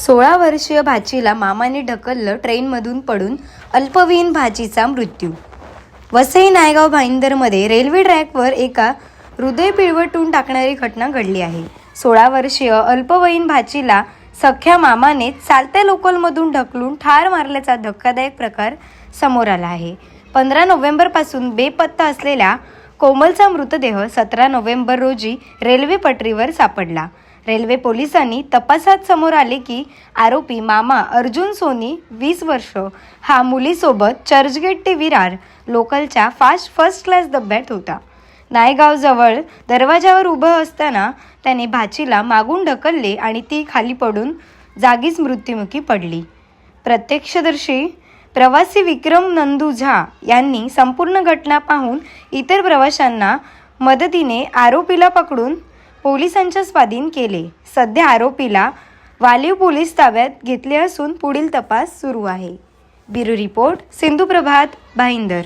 सोळा वर्षीय भाचीला मामाने ढकललं ट्रेनमधून पडून अल्पवयीन भाचीचा मृत्यू. वसई नायगाव भाईंदरमध्ये रेल्वे ट्रॅकवर एका हृदय पिळवटून टाकणारी घटना घडली आहे. सोळा वर्षीय अल्पवयीन भाचीला सख्या मामाने चालत्या लोकलमधून ढकलून ठार मारल्याचा धक्कादायक प्रकार समोर आला आहे. पंधरा नोव्हेंबरपासून बेपत्ता असलेल्या कोमलचा मृतदेह सतरा नोव्हेंबर रोजी रेल्वे पटरीवर सापडला. रेल्वे पोलिसांनी तपासात समोर आले की आरोपी मामा अर्जुन सोनी वीस वर्ष. हा मुलीसोबत चर्चगेट ते विरार लोकलच्या फास्ट फर्स्ट क्लास डब्यात होता. नायगावजवळ दरवाजावर उभं असताना त्याने भाचीला मागून ढकलले आणि ती खाली पडून जागीच मृत्युमुखी पडली. प्रत्यक्षदर्शी प्रवासी विक्रम नंदू झा यांनी संपूर्ण घटना पाहून इतर प्रवाशांना मदतीने आरोपीला पकडून पोलिसांच्या स्वाधीन केले. सध्या आरोपीला वालीव पोलीस ताब्यात घेतले असून पुढील तपास सुरू आहे. Bureau report Sindhuprabhat Bhayander.